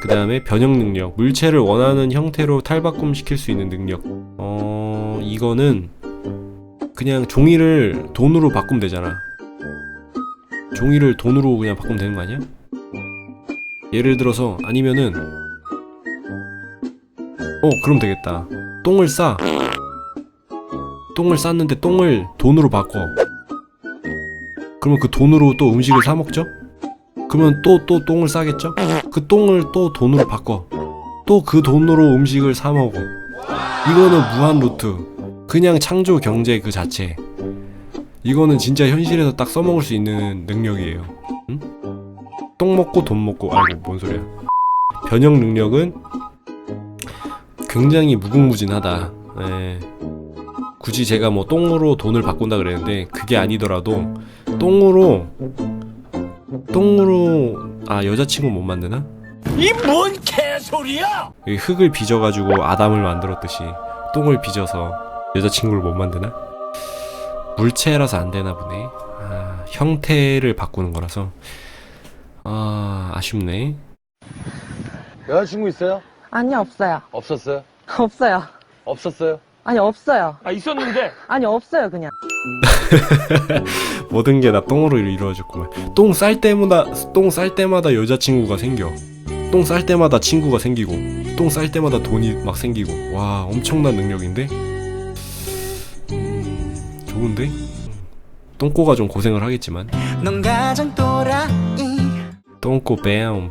그 다음에 변형 능력 물체를 원하는 형태로 탈바꿈 시킬 수 있는 능력. 어 이거는 그냥 종이를 돈으로 바꾸면 되잖아. 종이를 돈으로 그냥 바꾸면 되는 거 아니야? 예를 들어서 아니면은 어 그럼 되겠다. 똥을 싸. 똥을 쌌는데 똥을 돈으로 바꿔. 그러면 그 돈으로 또 음식을 사 먹죠? 그러면 또 또 똥을 싸겠죠? 그 똥을 또 돈으로 바꿔. 또 그 돈으로 음식을 사 먹어. 이거는 무한 루트. 그냥 창조 경제 그 자체. 이거는 진짜 현실에서 딱 써먹을 수 있는 능력이에요. 응? 똥 먹고 돈 먹고 아이고 뭔 소리야. 변형 능력은 굉장히 무궁무진하다. 예. 굳이 제가 뭐 똥으로 돈을 바꾼다 그랬는데 그게 아니더라도 똥으로 똥으로 아 여자친구 못 만드나? 이 뭔 개소리야! 이 흙을 빚어가지고 아담을 만들었듯이 똥을 빚어서 여자친구를 못 만드나? 물체라서 안 되나 보네. 아, 형태를 바꾸는 거라서 아 아쉽네. 여자친구 있어요? 아니요, 없어요. 없었어요? 없어요. 없었어요? 아니, 없어요. 아 있었는데 아니, 없어요, 그냥. 모든 게 다 똥으로 이루어졌구만. 똥 쌀 때마다 똥 쌀 때마다 여자친구가 생겨. 똥 쌀 때마다 친구가 생기고 똥 쌀 때마다 돈이 막 생기고 와 엄청난 능력인데 음, 좋은데 똥꼬가 좀 고생을 하겠지만 넌 가장 또라이 똥꼬 뱀